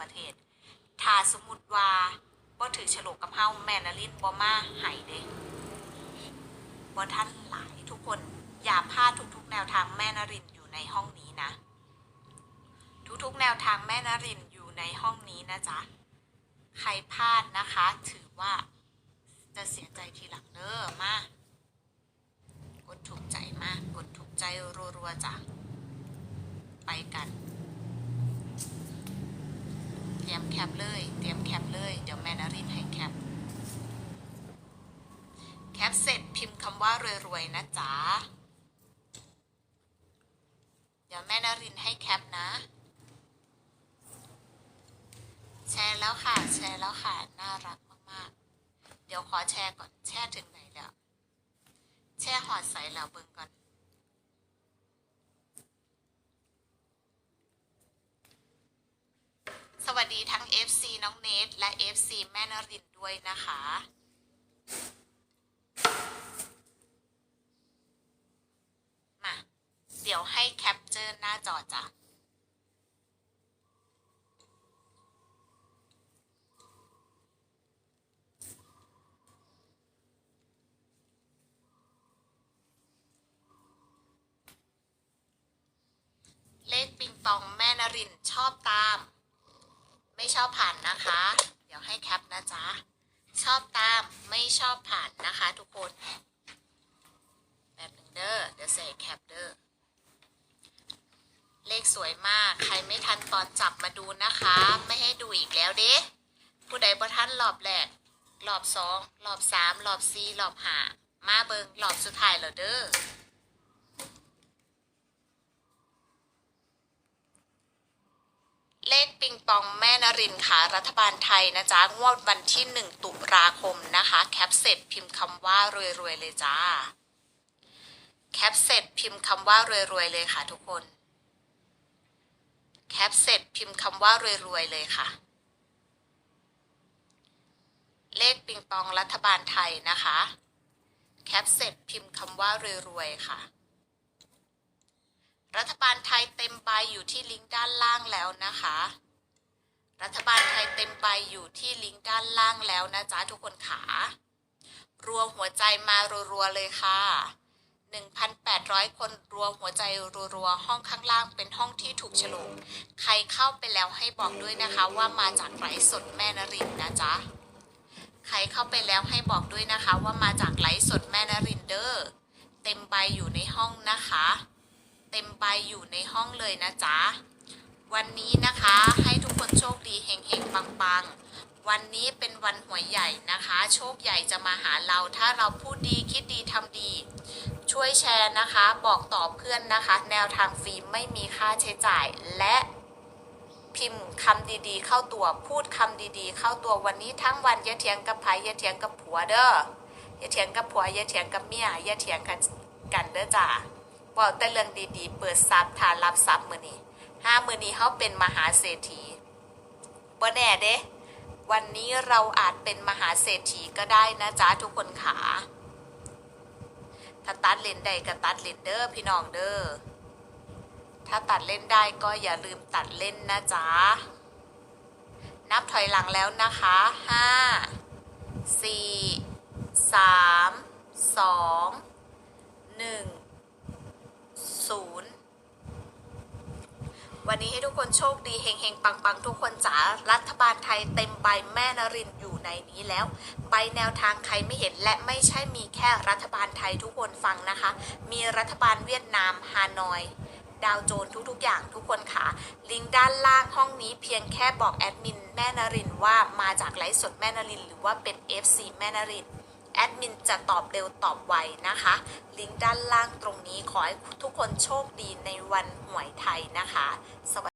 ประเทศ ถ้าสมมติว่าบ่ถือฉลกกับเฮาแม่นลินบ่มาไหาเด้บ่ท่านหลายทุกคนอย่าพลาดทุกๆ แนวทางแม่นรินอยู่ในห้องนี้นะ ทุกๆ แนวทางแม่นรินอยู่ในห้องนี้นะจ๊ะใครพลาดนะคะ ถือว่าจะเสียใจทีหลังเด้อมากดถูกใจมากกดถูกใจรัวๆจ้ะไปกัน เตรียมแคปเลย เตรียมแคปเลย เดี๋ยวแม่นารินให้แคป แคปเสร็จพิมพ์คำว่ารวยๆนะจ๊ะ เดี๋ยวแม่นารินให้แคปนะ แชร์แล้วค่ะ แชร์แล้วค่ะ น่ารักมากๆ เดี๋ยวขอแชร์ก่อน แชร์ถึงไหนแล้ว แช่หอดใส่แล้วเบิ่งก่อน สวัสดี ทั้ง FC น้องเนทและ FC แม่นรินด้วยนะคะ มา เดี๋ยวให้แคปเจอร์หน้าจอจ้ะเลขปิงปองแม่นรินชอบตาม ไม่ชอบผ่านนะคะ เดี๋ยวให้แคปนะจ๊ะ ชอบตามไม่ชอบผ่านนะคะทุกคน แบบหนึ่งเด้อเดี๋ยวใส่แคปเด้อเลขสวยมาก ใครไม่ทันตอนจับมาดูนะคะ ไม่ให้ดูอีกแล้วเด้ผู้ใดบ่ทันรอบแรกรอบสองรอบสามรอบสี่รอบหามาเบิงรอบสุดท้ายแล้วเด้อ เลขปิงปองแม่นรินค่ะ รัฐบาลไทยนะจ๊ะ งวดวันที่ 1 ตุลาคมนะคะ แคปเสร็จพิมพ์คำว่ารวยๆเลยจ้า แคปเสร็จพิมพ์คำว่ารวยๆเลยค่ะทุกคน แคปเสร็จพิมพ์คำว่ารวยๆเลยค่ะ เลขปิงปองรัฐบาลไทยนะคะ แคปเสร็จพิมพ์คำว่ารวยๆค่ะ รัฐบาลไทยเต็มใบอยู่ที่ลิงก์ด้านล่างแล้วนะคะ รัฐบาลไทยเต็มใบอยู่ที่ลิงก์ด้านล่างแล้วนะจ๊ะทุกคนขารวมหัวใจมารัวๆเลยค่ะ 1,800 คนรวมหัวใจรัวๆห้องข้างล่างเป็นห้องที่ถูกฉลกใครเข้าไปแล้วให้บอกด้วยนะคะว่ามาจากไลฟ์สดแม่นรินนะจ๊ะ ใครเข้าไปแล้วให้บอกด้วยนะคะว่ามาจากไลฟ์สดแม่นรินเดอร์เต็มใบอยู่ในห้องนะคะ เต็มใบอยู่ในห้องเลยนะจ๊ะ วันนี้นะคะให้ทุกคนโชคดีเฮงเฮงปังปังๆ วันนี้เป็นวันหวยใหญ่นะคะ โชคใหญ่จะมาหาเราถ้าเราพูดดีคิดดีทำดี ช่วยแชร์นะคะ บอกต่อเพื่อนนะคะ แนวทางฟรีไม่มีค่าใช้จ่ายและพิมพ์คำดีๆ เข้าตัวพูดคำดีๆ เข้าตัววันนี้ทั้งวันอย่าเถียงกับไผอย่าเถียงกับผัวเด้ออย่าเถียงกับผัวอย่าเถียงกับเมียอย่าเถียงกันกันเด้อจ้า บอกแต่เรื่องดีๆ เปิดทรัพย์ฐานรับทรัพย์มือนี้ห้ามือนี้เขาเป็นมหาเศรษฐีบ่แน่เด้วันนี้เราอาจเป็นมหาเศรษฐีก็ได้นะจ๊ะทุกคนขาถ้าตัดเล่นได้ก็ตัดเล่นเด้อพี่น้องเด้อถ้าตัดเล่นได้ก็อย่าลืมตัดเล่นนะจ๊ะ นับถอยหลังแล้วนะคะห้าสี่สามสองหนึ่ง วันนี้ให้ทุกคนโชคดีเฮงเฮงปังปังๆ ทุกคนจ๋ารัฐบาลไทยเต็มใบแม่นรินอยู่ในนี้แล้ว ใบแนวทางใครไม่เห็นและไม่ใช่มีแค่รัฐบาลไทยทุกคนฟังนะคะ มีรัฐบาลเวียดนามฮานอยดาวโจนทุกๆ อย่างทุกคนค่ะ ลิงก์ด้านล่างห้องนี้เพียงแค่บอกแอดมินแม่นรินว่ามาจากไลฟ์สดแม่นริน หรือว่าเป็น FC แม่นริน แอดมินจะตอบเร็วตอบไวนะคะ ลิงก์ด้านล่างตรงนี้ขอให้ทุกคนโชคดีในวันหวยไทยนะคะสวัสดี